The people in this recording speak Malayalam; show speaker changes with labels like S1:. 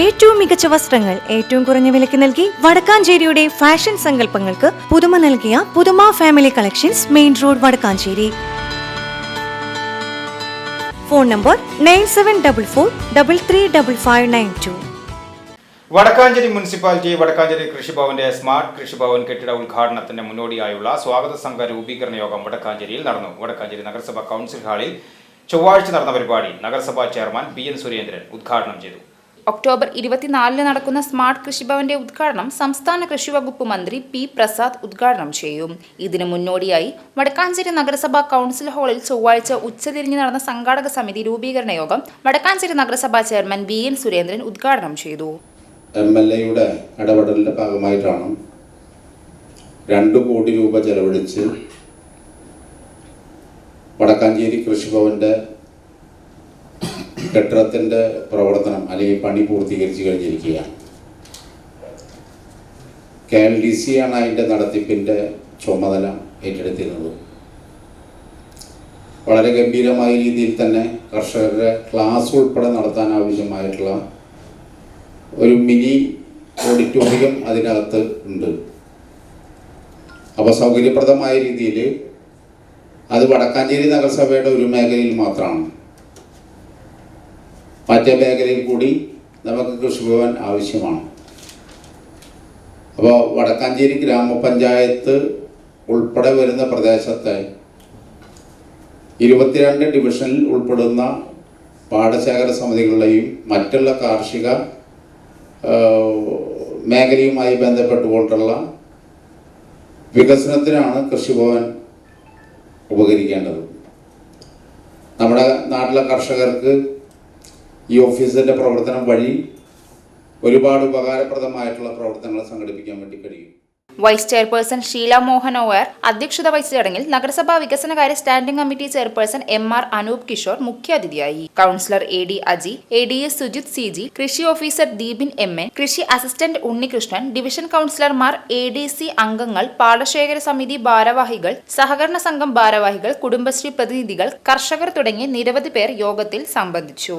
S1: ഏറ്റവും മികച്ച വസ്ത്രങ്ങൾ ഏറ്റവും കുറഞ്ഞ വിലയ്ക്ക് നൽകി വടക്കാഞ്ചേരിയുടെ ഫാഷൻ സങ്കല്പങ്ങൾക്ക് പുതുമ നൽകിയ Puthuma family collections main road Vadakkanchery. Phone number nine seven double four double three double five nine two
S2: Vadakkanchery municipality Vadakkanchery കൃഷിഭവന്റെ smart കൃഷിഭവൻ കെട്ടിട ഉദ്ഘാടനത്തിന്റെ മുന്നോടിയായുള്ള സ്വാഗത സംഘ രൂപീകരണ യോഗം വടക്കാഞ്ചേരിയിൽ നടന്നു. വടക്കാഞ്ചേരി നഗരസഭാ കൗൺസിൽ ഹാളിൽ ചൊവ്വാഴ്ച നടന്ന പരിപാടി നഗരസഭാ ചെയർമാൻ ബി എൻ സുരേന്ദ്രൻ ഉദ്ഘാടനം ചെയ്തു.
S3: ഒക്ടോബർ ഇരുപത്തിനാലിന് നടക്കുന്ന സ്മാർട്ട് കൃഷിഭവന്റെ ഉദ്ഘാടനം സംസ്ഥാന കൃഷി വകുപ്പ് മന്ത്രി പി പ്രസാദ് ഉദ്ഘാടനം ചെയ്യും. ഇതിനു മുന്നോടിയായി വടക്കാഞ്ചേരി നഗരസഭാ കൗൺസിൽ ഹാളിൽ ചൊവ്വാഴ്ച ഉച്ചതിരിഞ്ഞ് നടന്ന സംഘാടക സമിതി രൂപീകരണ യോഗം വടക്കാഞ്ചേരി നഗരസഭാ ചെയർമാൻ ബി എൻ സുരേന്ദ്രൻ ഉദ്ഘാടനം ചെയ്തു.
S4: എം എൽ എയുടെ ഇടപെടലിന്റെ ഭാഗമായിട്ടാണ് കോടി രൂപ ചെലവഴിച്ച് വടക്കാഞ്ചേരി കൃഷിഭവന്റെ കെട്ടിടത്തിന്റെ പ്രവർത്തനം അല്ലെങ്കിൽ പണി പൂർത്തീകരിച്ച് കഴിഞ്ഞിരിക്കുകയാണ്. കെ എൽ ഡി സി ആണ് അതിന്റെ നടത്തിപ്പിന്റെ ചുമതല ഏറ്റെടുത്തിരുന്നത്. വളരെ ഗംഭീരമായ രീതിയിൽ തന്നെ കർഷകരുടെ ക്ലാസ് ഉൾപ്പെടെ നടത്താൻ ആവശ്യമായിട്ടുള്ള ഒരു മിനി ഓഡിറ്റോറിയം അതിനകത്ത് ഉണ്ട്. അപ്പോൾ സൗകര്യപ്രദമായ രീതിയിൽ അത് വടക്കാഞ്ചേരി നഗരസഭയുടെ ഒരു മേഖലയിൽ മാത്രമാണ്. മറ്റേ മേഖലയിൽ കൂടി നമുക്ക് കൃഷിഭവൻ ആവശ്യമാണ്. അപ്പോൾ വടക്കാഞ്ചേരി ഗ്രാമപഞ്ചായത്ത് ഉൾപ്പെടെ വരുന്ന പ്രദേശത്തെ ഇരുപത്തിരണ്ട് ഡിവിഷനിൽ ഉൾപ്പെടുന്ന പാടശേഖര സമിതികളുടെയും മറ്റുള്ള കാർഷിക മേഖലയുമായി ബന്ധപ്പെട്ടുകൊണ്ടുള്ള വികസനത്തിനാണ് കൃഷിഭവൻ ഉപകരിക്കേണ്ടത്. നമ്മുടെ നാട്ടിലെ കർഷകർക്ക് ഈ ഓഫീസിന്റെ പ്രവർത്തനം വഴി ഒരുപാട് ഉപകാരപ്രദമായിട്ടുള്ള പ്രവർത്തനങ്ങൾ സംഘടിപ്പിക്കാൻ വേണ്ടി കഴിയും.
S3: വൈസ് ചെയർപേഴ്സൺ ഷീല മോഹൻ ഓവർ അധ്യക്ഷത വഹിച്ച ചടങ്ങിൽ നഗരസഭാ വികസനകാര്യ standing committee chairperson M R Anoop Kishore മുഖ്യാതിഥിയായി councillor A D Aji A D S Sujith C G കൃഷി ഓഫീസർ ദീപിൻ എം എൻ കൃഷി അസിസ്റ്റന്റ് ഉണ്ണികൃഷ്ണൻ ഡിവിഷൻ കൗൺസിലർമാർ എ ഡി സി അംഗങ്ങൾ പാടശേഖര സമിതി ഭാരവാഹികൾ സഹകരണ സംഘം ഭാരവാഹികൾ കുടുംബശ്രീ പ്രതിനിധികൾ കർഷകർ തുടങ്ങി നിരവധി പേർ യോഗത്തിൽ സംബന്ധിച്ചു.